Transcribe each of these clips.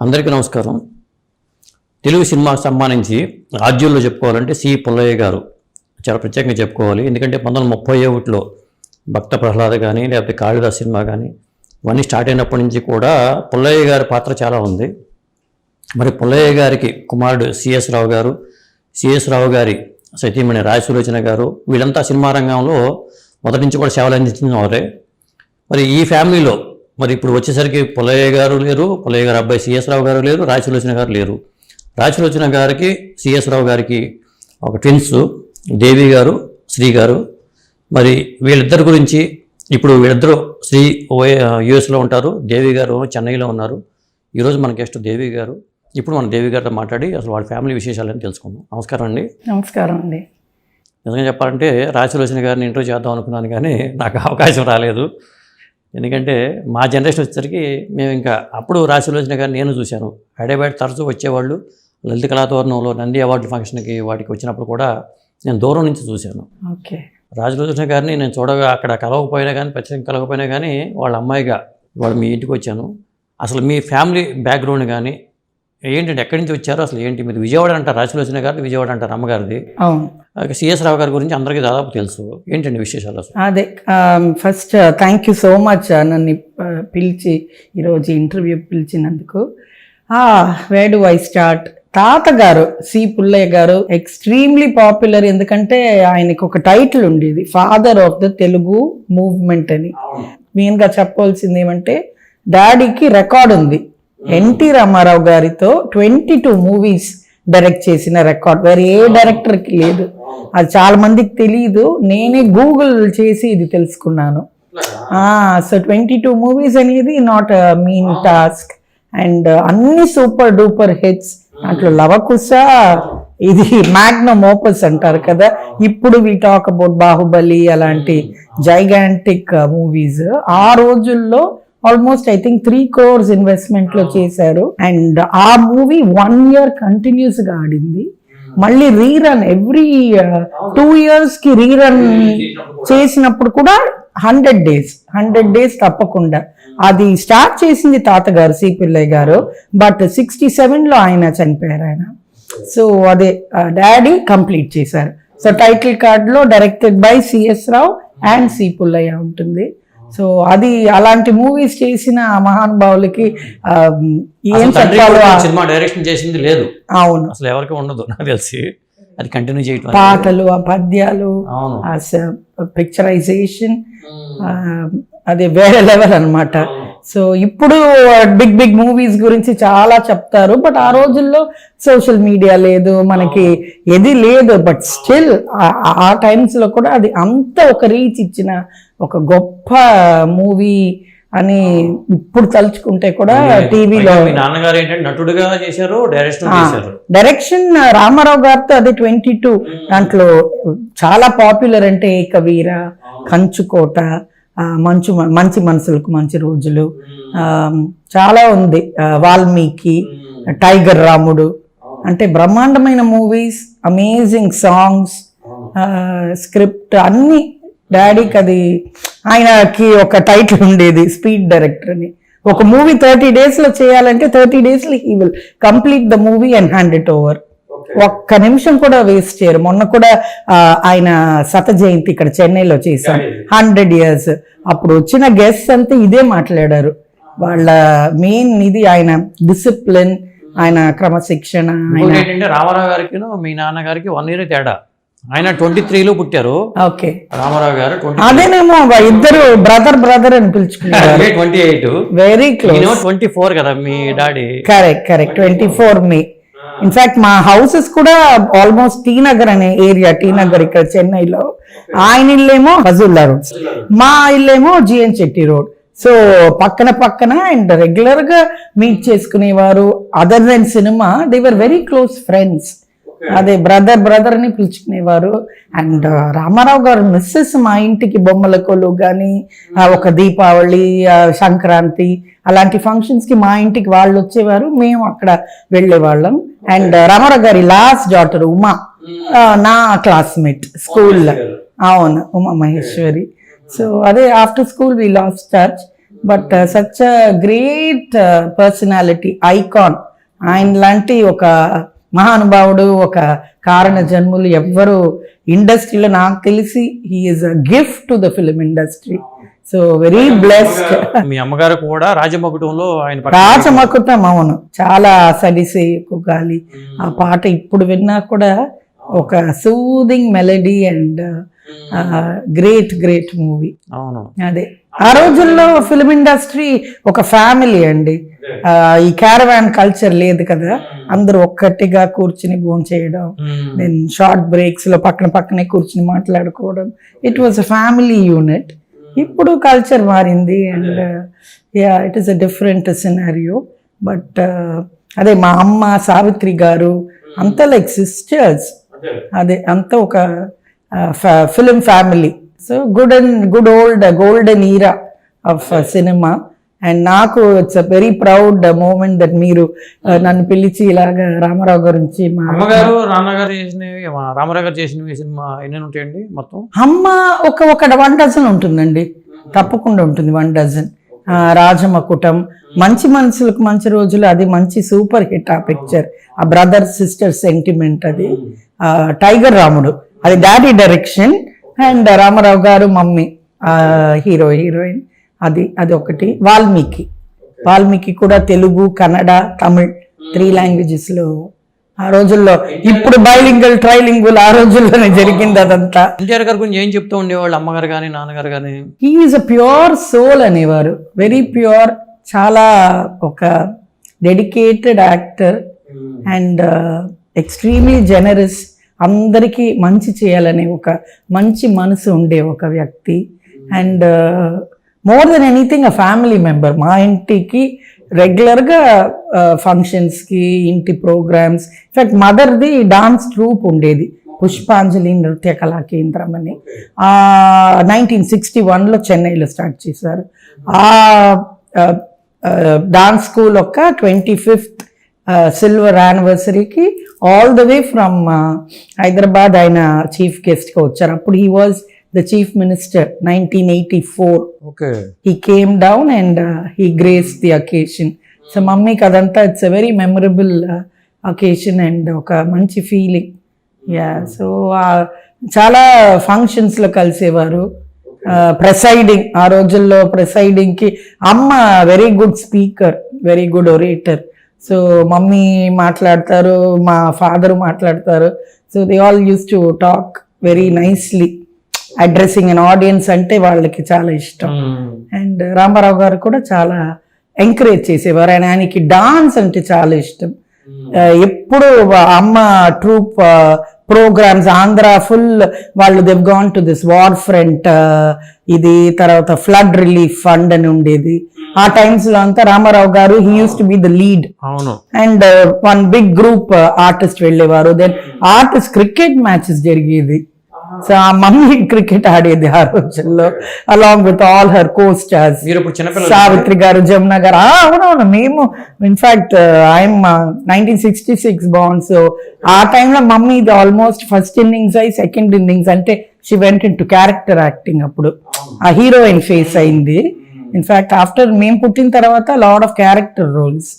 అందరికీ నమస్కారం. తెలుగు సినిమాకు సంబంధించి రాజ్యంలో చెప్పుకోవాలంటే సి. పుల్లయ్య గారు చాలా ప్రత్యేకంగా చెప్పుకోవాలి. ఎందుకంటే పంతొమ్మిది వందల ముప్పై ఒకటిలో భక్త ప్రహ్లాద కానీ లేకపోతే కాళిదాస్ సినిమా కానీ ఇవన్నీ స్టార్ట్ అయినప్పటి నుంచి కూడా పుల్లయ్య గారి పాత్ర చాలా ఉంది. మరి పుల్లయ్య గారికి కుమారుడు సిఎస్ రావు గారు సిఎస్ రావు గారి సతీమణి రాయసులోచన గారు వీళ్ళంతా సినిమా రంగంలో మొదటి నుంచి కూడా సేవలు అందించిన వారే మరి ఈ ఫ్యామిలీలో మరి ఇప్పుడు వచ్చేసరికి పుల్లయ్య గారు లేరు పుల్లయ్య గారు అబ్బాయి సిఎస్ రావు గారు లేరు రాయసులోచన గారు లేరు. రాయసులోచన గారికి సిఎస్ రావు గారికి ఒక ట్విన్స్ దేవి గారు శ్రీ గారు. మరి వీళ్ళిద్దరి గురించి ఇప్పుడు వీళ్ళిద్దరూ శ్రీ యుఎస్లో ఉంటారు దేవి గారు చెన్నైలో ఉన్నారు. ఈరోజు మన గెస్ట్ దేవి గారు. ఇప్పుడు మన దేవి గారితో మాట్లాడి అసలు వాళ్ళ ఫ్యామిలీ విశేషాలని తెలుసుకుందాం. నమస్కారం అండి. నమస్కారం అండి. నిజంగా చెప్పాలంటే రాజసులోచన గారిని ఇంటర్వ్యూ చేద్దాం అనుకున్నాను కానీ నాకు అవకాశం రాలేదు. ఎందుకంటే మా జనరేషన్ వచ్చేసరికి మేము ఇంకా అప్పుడు రాజసులోచన గారిని నేను చూశాను. హైదరాబాద్ తరచూ వచ్చేవాళ్ళు. లలిత కళాతోరణంలో నంది అవార్డు ఫంక్షన్కి వాటికి వచ్చినప్పుడు కూడా నేను దూరం నుంచి చూశాను. ఓకే. రాజలోచన గారిని నేను చూడగా అక్కడ కలవకపోయినా కానీ ప్రత్యేకంగా కలవకపోయినా కానీ వాళ్ళ అమ్మాయిగా వాళ్ళు మీ ఇంటికి వచ్చాను. అసలు మీ ఫ్యామిలీ బ్యాక్గ్రౌండ్ కానీ ఏంటంటే ఎక్కడి నుంచి వచ్చారో అసలు? ఏంటి? మీరు విజయవాడ అంటారు రాజలోచన గారిది విజయవాడ అంటారు అమ్మగారిది. సిఎస్ రావు గారి గురించి అందరికీ దాదాపు తెలుసు. ఏంటండి విశేషాలు అసలు? అదే first thank you so much నన్ను ఆ, పిలిచి ఈరోజు ఇంటర్వ్యూ పిలిచినందుకు. వేర్ డు ఐ స్టార్ట్ తాతగారు C. Pullaiah garu extremely popular ఎందుకంటే ఆయనకు ఒక టైటిల్ ఉండేది father of the Telugu movement అని. మెయిన్గా చెప్పవలసింది ఏమంటే డాడీకి రికార్డ్ ఉంది. ఎన్టీ రామారావు గారితో ట్వంటీ టూ మూవీస్ డైరెక్ట్ చేసిన రికార్డ్ వేరే ఏ డైరెక్టర్కి లేదు. అది చాలా మందికి తెలియదు నేనే గూగుల్ చేసి ఇది తెలుసుకున్నాను. సో ట్వంటీ టూ మూవీస్ అనేది నాట్ మీన్ టాస్క్ అండ్ అన్ని సూపర్ డూపర్ హిట్స్ దాంట్లో లవకుశ ఇది మ్యాగ్నమ్ ఓపస్ అంటారు కదా. ఇప్పుడు వి టాక్ అబౌట్ బాహుబలి అలాంటి జైగాంటిక్ మూవీస్ ఆ రోజుల్లో almost I think three crores ఇన్వెస్ట్మెంట్లో చేశారు. అండ్ ఆ మూవీ వన్ ఇయర్ కంటిన్యూస్గా ఆడింది. మళ్ళీ రీరన్ ఎవ్రీ టూ ఇయర్స్కి రీరన్ చేసినప్పుడు కూడా. హండ్రెడ్ డేస్ హండ్రెడ్ డేస్ తప్పకుండా. అది స్టార్ట్ చేసింది తాతగారు సి పిల్లయ్య గారు. బట్ సిక్స్టీ సెవెన్లో ఆయన చనిపోయారు ఆయన. సో అదే డాడీ కంప్లీట్ చేశారు. సో టైటిల్ కార్డ్లో directed by CS Rao and C Pullaiah ఉంటుంది. సో అది అలాంటి మూవీస్ చేసిన మహానుభావులకి ఏం చెప్పాలో సినిమా డైరెక్షన్ చేసింది లేదు. అవును. అసలు ఎవరికి ఉండదు నాకు తెలిసి. అది కంటిన్యూ చేయటం పాటలు ఆ పద్యాలు పిక్చరైజేషన్ అదే వేరే లెవెల్ అన్నమాట. సో ఇప్పుడు బిగ్ బిగ్ మూవీస్ గురించి చాలా చెప్తారు బట్ ఆ రోజుల్లో సోషల్ మీడియా లేదు మనకి ఏది లేదు. బట్ స్టిల్ ఆ టైమ్స్లో కూడా అది అంత ఒక రీచ్ ఇచ్చిన ఒక గొప్ప మూవీ అని ఇప్పుడు తలుచుకుంటే కూడా టీవీలో నాన్నగారు ఏంటంటే నటుడుగా చేశారు డైరెక్షన్ చేశారు డైరెక్షన్ రామారావు గారితో అది ట్వంటీ టూ. దాంట్లో చాలా పాపులర్ అంటే ఏకవీర కంచుకోట మంచు మంచి మనసులకు మంచి రోజులు. చాలా ఉంది. వాల్మీకి టైగర్ రాముడు. అంటే బ్రహ్మాండమైన మూవీస్ అమేజింగ్ సాంగ్స్ స్క్రిప్ట్ అన్ని డాడీకి అది ఆయనకి ఒక టైటిల్ ఉండేది స్పీడ్ డైరెక్టర్ అని. ఒక మూవీ థర్టీ డేస్లో చేయాలంటే థర్టీ డేస్లో he will complete the movie and hand it over ఒక్క నిమిషం కూడా వేస్ట్ చేయరు. మొన్న కూడా ఆయన శత జయంతి ఇక్కడ చెన్నైలో చేశాం హండ్రెడ్ ఇయర్స్ అప్పుడు వచ్చిన గెస్ట్ అంతా ఇదే మాట్లాడారు. వాళ్ళ మెయిన్ ఇది ఆయన డిసిప్లిన్ ఆయన క్రమశిక్షణ ఆయన ఇంకోటి ఏంటంటే రామారావు గారికి మీ నాన్నగారికి వన్ ఇయర్ తేడా. ఆయన ట్వంటీ త్రీలో పుట్టారు. ఓకే. రామారావు గారు అదేనేమో ఇద్దరు బ్రదర్ బ్రదర్ అని పిలుచుకున్నారు. Twenty eight very close twenty four కదా మీ daddy. Correct correct twenty four May in fact మా హౌసెస్ కూడా ఆల్మోస్ట్ టీ నగర్ అనే ఏరియా టీ నగర్ ఇక్కడ చెన్నైలో. ఆయన ఇల్లేమో హజుల్లా రోడ్ మా ఇల్లేమో G N Chetty road. So పక్కన పక్కన అండ్ రెగ్యులర్గా మీట్ చేసుకునేవారు. Other than cinema they were very close friends అదే బ్రదర్ బ్రదర్ అని పిలుచుకునేవారు. అండ్ రామారావు గారు మిస్సెస్ మా ఇంటికి బొమ్మల కొలు కానీ ఒక దీపావళి సంక్రాంతి అలాంటి ఫంక్షన్స్కి మా ఇంటికి వాళ్ళు వచ్చేవారు. మేము అక్కడ వెళ్ళేవాళ్ళం. అండ్ రామారావు గారి లాస్ట్ డాటర్ ఉమా. ఆ, నా క్లాస్మేట్ స్కూల్లో అవును ఉమా మహేశ్వరి. సో అదే after school we lost touch but such great personality icon ఆయన లాంటి ఒక మహానుభావుడు ఒక కారణ జన్ములు ఎవ్వరు ఇండస్ట్రీలో నాకు తెలిసి he is a gift to the film industry so very blessed మీ అమ్మగారు కూడా రాజమకుటంలో ఆయన రాచమకుటం అవును. చాలా సడిసేయకు గాలి ఆ పాట ఇప్పుడు విన్నా కూడా ఒక soothing melody and great great movie అవును. అదే. ఆ రోజుల్లో ఫిల్మ్ ఇండస్ట్రీ ఒక ఫ్యామిలీ అండి. ఈ క్యారవాన్ కల్చర్ లేదు కదా. అందరూ ఒక్కటిగా కూర్చుని భోజనం చేయడం. దెన్ షార్ట్ బ్రేక్స్లో పక్కన పక్కనే కూర్చుని మాట్లాడుకోవడం. It was a family unit ఇప్పుడు కల్చర్ మారింది and yeah it is a different scenario but అదే మా అమ్మ సావిత్రి గారు అంతా లైక్ సిస్టర్స్ అదే అంతా ఒక film family so good and good old golden era of cinema and నాకు it's a very proud moment that మీరు uh, నన్ను పిలిచి ఇలాగ రామారావు గురించి మా అమ్మగారు నాన్నగారు చేసినవి రామారావు గారు చేసినవి సినిమా ఎన్ని ఉంటాయండి మొత్తం? అమ్మ ఒక ఒక వన్ డజన్ ఉంటుందండి. తప్పకుండా ఉంటుంది వన్ డజన్ రాజమకుటం మంచి మనుషులకు మంచి రోజులు అది మంచి సూపర్ హిట్ ఆ పిక్చర్ ఆ బ్రదర్ సిస్టర్ సెంటిమెంట్ అది. టైగర్ రాముడు. అది డాడీ డైరెక్షన్ అండ్ రామారావు గారు మమ్మీ హీరో హీరోయిన్ అది అది ఒకటి. వాల్మీకి. వాల్మీకి కూడా తెలుగు కన్నడ తమిళ్ త్రీ లాంగ్వేజెస్లో ఆ రోజుల్లో. ఇప్పుడు బైలింగల్ ట్రైలింగుల్ ఆ రోజుల్లోనే జరిగింది అదంతా. ఎన్టీఆర్ గారి గురించి ఏం చెప్తూ ఉండేవాళ్ళు? అమ్మగారు కానీ నాన్నగారు కానీ he is a pure soul అనేవారు. వెరీ ప్యూర్ చాలా ఒక dedicated actor and extremely generous అందరికీ మంచి చేయాలనే ఒక మంచి మనసు ఉండే ఒక వ్యక్తి. And more than anything a family member మా ఇంటికి రెగ్యులర్గా ఫంక్షన్స్కి uh, ఇంటి ప్రోగ్రామ్స్ ఇన్ఫ్యాక్ట్ మదర్ది డాన్స్ ట్రూప్ ఉండేది. పుష్పాంజలి నృత్య కళా కేంద్రం అని. నైన్టీన్ సిక్స్టీ వన్లో చెన్నైలో స్టార్ట్ చేశారు. ఆ uh, uh, డాన్స్ స్కూల్ ఒక twenty fifth silver యానివర్సరీకి all the way from Hyderabad ఆయన చీఫ్ గెస్ట్గా వచ్చారు. అప్పుడు he was the chief minister nineteen eighty four okay he came down and he graces the occasion so మమ్మీకి అదంతా it's a very memorable occasion and ఒక మంచి feeling yeah so చాలా ఫంక్షన్స్లో కలిసేవారు. ప్రెసైడింగ్ ఆ రోజుల్లో ప్రెసైడింగ్కి అమ్మ very good speaker very good orator so mummy మాట్లాడతారు మా ఫాదర్ మాట్లాడతారు. So they all used to talk very nicely addressing an audience అంటే వాళ్ళకి చాలా ఇష్టం. అండ్ రామారావు గారు కూడా చాలా ఎంకరేజ్ చేసేవారు. ఆయన ఆయనకి డాన్స్ అంటే చాలా ఇష్టం. ఆ, ఎప్పుడు వా- అమ్మ ట్రూప్ ప్రోగ్రామ్స్ ఆంధ్ర ఫుల్ వాళ్ళు they've gone to this war front ఇది తర్వాత ఫ్లడ్ రిలీఫ్ ఫండ్ అని ఉండేది. ఆ టైమ్స్లో అంతా Rama Rao garu he used to be the lead and one big group artist వెళ్ళేవారు. దెన్ ఆర్టిస్ట్ క్రికెట్ మ్యాచెస్ జరిగేది. సో ఆ మమ్మీ క్రికెట్ ఆడేది ఆ రోజుల్లో along with all her co stars Savitri garu Jamuna garu. అవునవును మేము in fact I'm nineteen sixty six bond so ఆ టైంలో మమ్మీ ఇది ఆల్మోస్ట్ ఫస్ట్ ఇన్నింగ్స్ అయి సెకండ్ ఇన్నింగ్స్ అంటే she went into character acting అప్పుడు ఆ హీరోయిన్ ఫేస్ అయింది. ఇన్ఫాక్ట్ ఆఫ్టర్ మేము పుట్టిన తర్వాత లాడ్ ఆఫ్ క్యారెక్టర్ రోల్స్.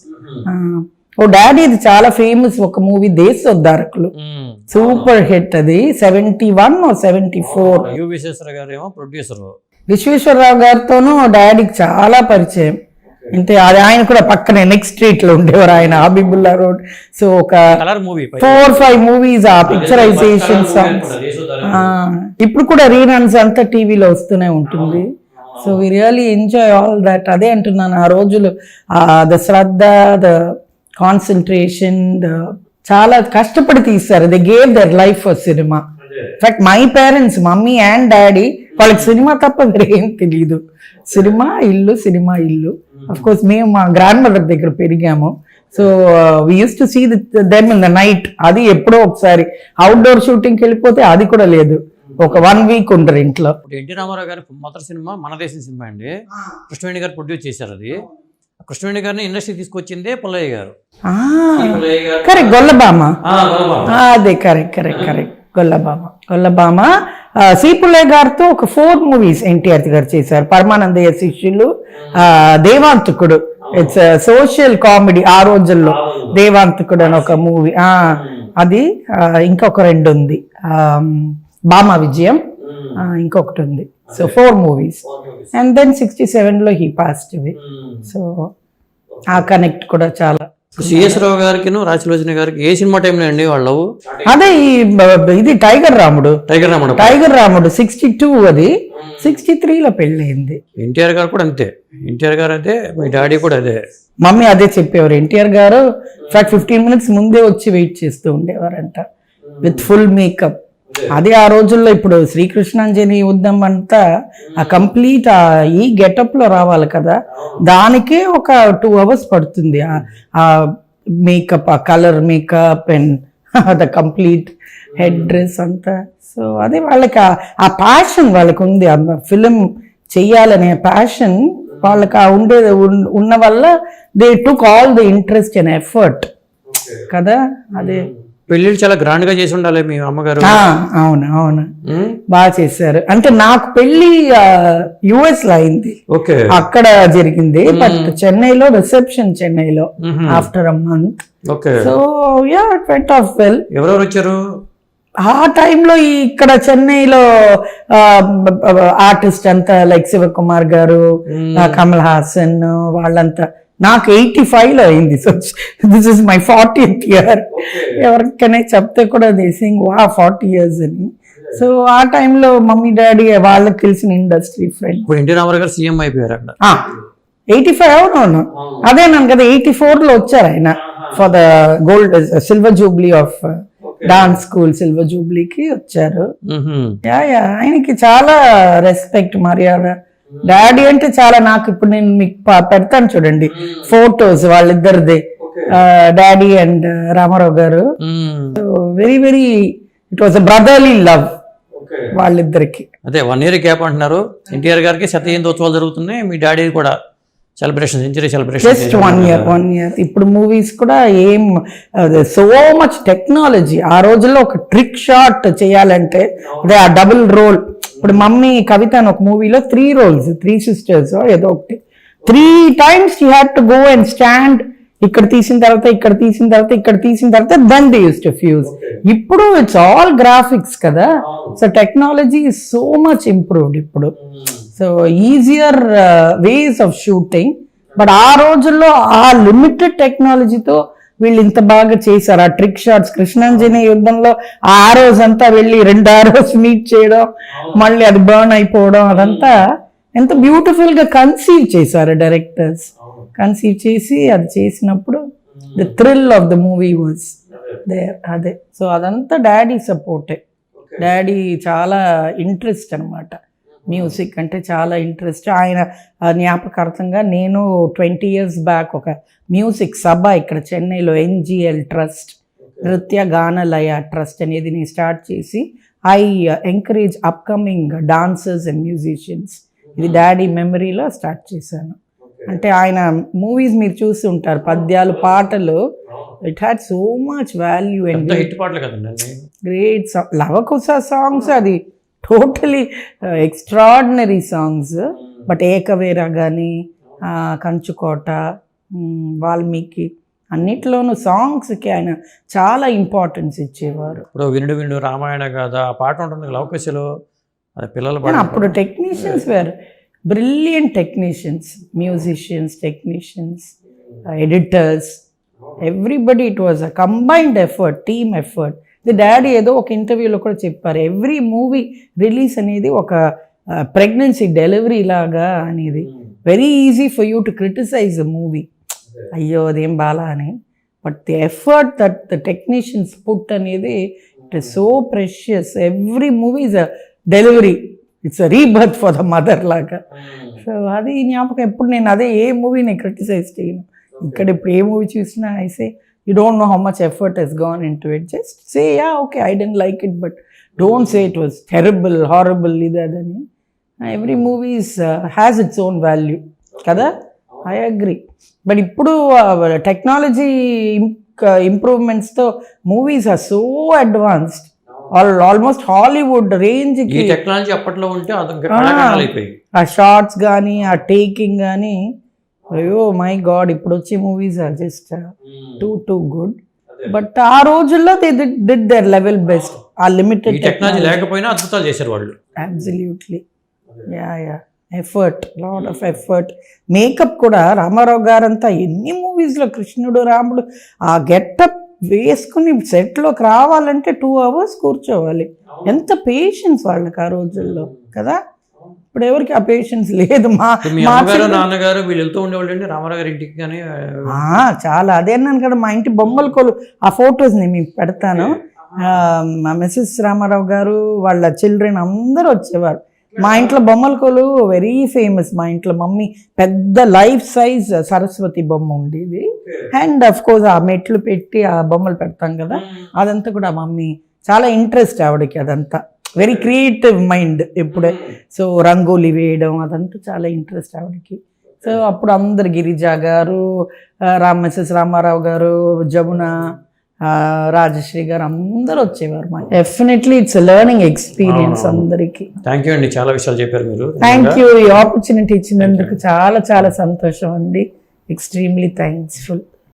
ఓ డాడీ ఇది చాలా ఫేమస్ ఒక మూవీ దేశోద్ధారకులు మ్మ్. సూపర్ హిట్ అది సెవెంటీ వన్ సెవెంటీ ఫోర్. ఏమో ప్రొడ్యూసర్. విశ్వేశ్వరరావు గారితోనూ డాడీకి చాలా పరిచయం. అంటే అది ఆయన కూడా పక్కనే నెక్స్ట్ స్ట్రీట్లో ఉండేవారు ఆయన హబీబుల్లా రోడ్. సో ఒక ఫోర్ ఫైవ్ మూవీస్ ఆ పిక్చరైజేషన్ సాంగ్స్ ఇప్పుడు కూడా రీరన్స్ అంతా టీవీలో వస్తూనే ఉంటుంది. So we really enjoy all that అదే అంటున్నాను ఆ రోజులు the shraddha the concentration the చాలా కష్టపడి తీస్తారు they gave their life for cinema in fact my parents mummy and daddy వాళ్ళకి సినిమా తప్ప వేరేం తెలియదు సినిమా ఇల్లు సినిమా ఇల్లు. అఫ్ కోర్స్ మేము మా గ్రాండ్ మదర్ దగ్గర పెరిగాము. So we used to see them in the night అది ఎప్పుడో ఒకసారి. అవుట్డోర్ షూటింగ్కి వెళ్ళిపోతే అది కూడా లేదు. ఒక వన్ వీక్ ఉండరు ఇంట్లో. ఇప్పుడు ఎన్టీ రామారావు గారి మొదటి సినిమా మన దేశం సినిమా అండి. కృష్ణవేణి గారు ప్రొడ్యూస్ చేశారు అది. కృష్ణవేణి గారిని ఇండస్ట్రీ తీసుకొచ్చిందే పుల్లయ్య గారు. పుల్లయ్య గారు కరెక్ట్ గొల్లబామ. ఆ, బాబా. ఆ, అదే correct correct correct. Gollabhama. Gollabhama. సీపుల్లయ్య గారితో ఒక ఫోర్ మూవీస్ ఎన్టీఆర్ గారు చేశారు. పరమానందయ్య శిష్యులు ఆ, దేవాంతకుడు. ఇట్స్ సోషల్ కామెడీ ఆ రోజుల్లో దేవాంతకుడు అని ఒక మూవీ అది ఇంకొక రెండు ఉంది. భామ విజయం. ఇంకొకటి ఉంది. So four movies and then sixty సెవెన్లో హీ పాస్ట్ ఇవి సో ఆ కనెక్ట్ కూడా చాలా సిఎస్ రావు గారికి రాజలోచన గారికి ఏ సినిమా టైంలో అండి వాళ్ళ అదే ఈ ఇది టైగర్ రాముడు. టైగర్ రామణ టైగర్ రాముడు సిక్స్టీ టూ అది సిక్స్టీ త్రీలో పెళ్ళయింది. ఎన్టీఆర్ గారు కూడా అంతే. ఎన్టీఆర్ గారు అదే మీ డాడీ కూడా అదే. మమ్మీ అదే చెప్పేవారు. ఎన్టీఆర్ గారు ఫ్యాక్ట్ ఫిఫ్టీన్ మినిట్స్ ముందే వచ్చి వెయిట్ చేస్తూ ఉండేవారంట. విత్ ఫుల్ మేకప్ అదే. ఆ రోజుల్లో ఇప్పుడు శ్రీకృష్ణాంజలి యుద్ధం అంతా ఆ కంప్లీట్ ఆ ఈ గెటప్లో రావాలి కదా. దానికే ఒక టూ అవర్స్ పడుతుంది. ఆ- మేకప్ ఆ colour makeup and the complete head dress అంతా. సో అదే వాళ్ళకి ఆ- ప్యాషన్ వాళ్ళకి ఉంది. ఆ ఫిలిం చెయ్యాలనే ప్యాషన్ వాళ్ళకి ఆ ఉండేది ఉన్- ఉన్న వల్ల they took all the interest and effort కదా? అదే. పెళ్ళిళ్ళు చాలా గ్రాండ్గా చేసి ఉండాలి మీ అమ్మగారు. అవును అవును. బాగా చేశారు. అంటే నాకు పెళ్ళి యుఎస్లో అయింది. ఓకే. అక్కడ జరిగింది. బట్ చెన్నైలో రిసెప్షన్ చెన్నైలో. After a month. Okay. So yeah it went off well. ఎవరెవరు వచ్చారు? ఆ టైంలో ఇక్కడ చెన్నైలో ఆర్టిస్ట్ అంతా లైక్ శివకుమార్ గారు కమల్ హాసన్ వాళ్ళంతా. నాకు ఎయిటీ ఫైవ్లో అయింది. So this is my forty year ఎవరికైనా చెప్తే కూడా దేసింగ్ వా ఫార్టీ ఇయర్స్ అని. సో ఆ టైంలో మమ్మీ డాడీ వాళ్ళకి తెలిసిన ఇండస్ట్రీ ఫ్రెండ్ ఇప్పుడు ఎన్టీ రామారావు గారు సీఎం అయిపోయారు అక్కడ. ఎయిటీ ఫైవ్ అవునవును. అదే నన్ను కదా ఎయిటీ ఫోర్లో వచ్చారు ఆయన. For the gold silver jubilee of dance school silver జూబ్లీకి వచ్చారు. యా యా ఆయనకి చాలా రెస్పెక్ట్ మర్యాద. డాడీ అంటే చాలా నాకు ఇప్పుడు నేను మీకు పెడతాను చూడండి. Photos వాళ్ళిద్దరిది. Daddy and Rama Rao garu. Very very it was brotherly love వాళ్ళిద్దరికి. అదే వన్ ఇయర్ గ్యాప్ అంటున్నారు. ఎన్టీఆర్ గారికి శతజయంతి ఉత్సవాలు జరుగుతున్నాయి. మీ డాడీ కూడా celebration century celebration just one year one year ఇప్పుడు మూవీస్ కూడా ఏం సో మచ్ టెక్నాలజీ ఆ రోజుల్లో ఒక ట్రిక్ షాట్ చేయాలంటే అదే ఆ డబుల్ రోల్ ఇప్పుడు మమ్మీ కవిత అని ఒక మూవీలో త్రీ రోల్స్ త్రీ సిస్టర్స్ ఏదో ఒకటి. Three times you have to go and stand ఇక్కడ తీసిన తర్వాత ఇక్కడ తీసిన తర్వాత ఇక్కడ తీసిన తర్వాత then they use to fuse ఇప్పుడు ఇట్స్ ఆల్ గ్రాఫిక్స్ కదా. So technology so much improved ఇప్పుడు. So easier ways of shooting but ఆ రోజుల్లో ఆ లిమిటెడ్ టెక్నాలజీతో వీళ్ళు ఇంత బాగా చేశారు. ఆ ట్రిక్ షాట్స్ కృష్ణాంజనేయ యుద్ధంలో ఆ ఆరోస్ అంతా వెళ్ళి రెండు ఆరోస్ మీట్ చేయడం మళ్ళీ అది బర్న్ అయిపోవడం అదంతా ఎంత బ్యూటిఫుల్గా కన్సీవ్ చేశారు డైరెక్టర్స్ కన్సీవ్ చేసి అది చేసినప్పుడు the thrill of the movie was there అదే. సో అదంతా డాడీ సపోర్టే డాడీ చాలా ఇంట్రెస్ట్ అన్నమాట. మ్యూజిక్ అంటే చాలా ఇంట్రెస్ట్. ఆయన జ్ఞాపకార్థంగా నేను ట్వంటీ ఇయర్స్ బ్యాక్ ఒక మ్యూజిక్ సభ ఇక్కడ చెన్నైలో ఎన్జిఎల్ ట్రస్ట్ నృత్య గానలయ ట్రస్ట్ అనేది నేను స్టార్ట్ చేసి I encourage upcoming dancers and musicians. ఇది డాడీ మెమరీలో స్టార్ట్ చేశాను. అంటే ఆయన మూవీస్ మీరు చూసి ఉంటారు పద్యాలు పాటలు. It had so much value and. Great song Lavakusa songs అది totally extraordinary songs but Ekaveera కానీ కంచుకోట వాల్మీకి అన్నిట్లోనూ సాంగ్స్కి ఆయన చాలా ఇంపార్టెన్స్ ఇచ్చేవారు. ఇప్పుడు వినుడు వినుడు రామాయణ గాథ ఆ పాట ఉంటుంది లవకుశలో అది పిల్లలు అప్పుడు టెక్నీషియన్స్ వేరు. Brilliant technicians musicians technicians editors everybody it was a combined effort team effort the daddy ఏదో ఒక ఇంటర్వ్యూలో కూడా చెప్పారు. ఎవ్రీ మూవీ రిలీజ్ అనేది ఒక ప్రెగ్నెన్సీ డెలివరీ లాగా అనేది very easy for you to criticize the movie అయ్యో అదేం బాలా అని. But the effort that the technicians put అనేది it is so precious every movie is a delivery it's a rebirth for the mother లాగా. సో అది జ్ఞాపకం. ఎప్పుడు నేను అదే ఏ మూవీని క్రిటిసైజ్ చేయను. ఇక్కడ ఇప్పుడు ఏ మూవీ చూసినా I say you don't know how much effort he's gone in to it just say yeah okay I didn't like it but don't say it was terrible horrible ఇది అదని every movies has its own value కదా I agree but ఇప్పుడు technology ఇంప్రూవ్మెంట్స్తో movies are so advanced almost Hollywood range technology అప్పట్లో ఉంటే ఆ shorts కానీ ఆ taking కానీ అయ్యో మై గాడ్ ఇప్పుడు వచ్చే movies are just too too good but ఆ రోజుల్లో they did their level best ఆ. లిమిటెడ్ టెక్నాలజీ లేకపోయినా అద్భుతాలు చేశారు వాళ్ళు. Absolutely yeah yeah effort lot of effort makeup కూడా రామారావు గారంతా ఎన్ని మూవీస్లో కృష్ణుడు రాముడు ఆ గెటప్ వేసుకుని సెట్లోకి రావాలంటే టూ అవర్స్ కూర్చోవాలి. ఎంత పేషెన్స్ వాళ్ళకి ఆ రోజుల్లో కదా? ఇప్పుడు ఎవరికి ఆ పేషెన్స్ లేదు? మా నాన్నగారు వీళ్ళు వెళ్తూ ఉండేవాళ్ళు అండి రామారావు గారి ఇంటికి కానీ చాలా. అదే అన్నాను కదా మా ఇంటి బొమ్మల కొలు ఆ ఫొటోస్ని మీకు పెడతాను. ఆ, మా మిస్సెస్ రామారావు గారు వాళ్ళ చిల్డ్రన్ అందరూ వచ్చేవారు. మా ఇంట్లో బొమ్మల కొలు వెరీ ఫేమస్ మా ఇంట్లో మమ్మీ పెద్ద లైఫ్ సైజ్ సరస్వతి బొమ్మ ఉండేది. అండ్ అఫ్ కోర్స్ ఆ మెట్లు పెట్టి ఆ బొమ్మలు పెడతాం కదా అదంతా కూడా మమ్మీ చాలా ఇంట్రెస్ట్ ఆవిడకి అదంతా. వెరీ క్రియేటివ్ మైండ్ ఇప్పుడే. సో రంగోలి వేయడం అదంతా చాలా ఇంట్రెస్ట్ ఆవిడకి. సో అప్పుడు అందరు గిరిజా గారు రామ్ మిస్సెస్ రామారావు గారు జమున రాజశ్రీ గారు అందరూ వచ్చేవారు మా డెఫినెట్లీ ఇట్స్ లెర్నింగ్ ఎక్స్పీరియన్స్ అందరికి. థ్యాంక్ యూ అండి. చాలా విషయాలు చెప్పారు మీరు. థ్యాంక్ యూ ఈ ఆపర్చునిటీ ఇచ్చినందుకు చాలా చాలా సంతోషం అండి. ఎక్స్ట్రీమ్లీ థ్యాంక్స్ఫుల్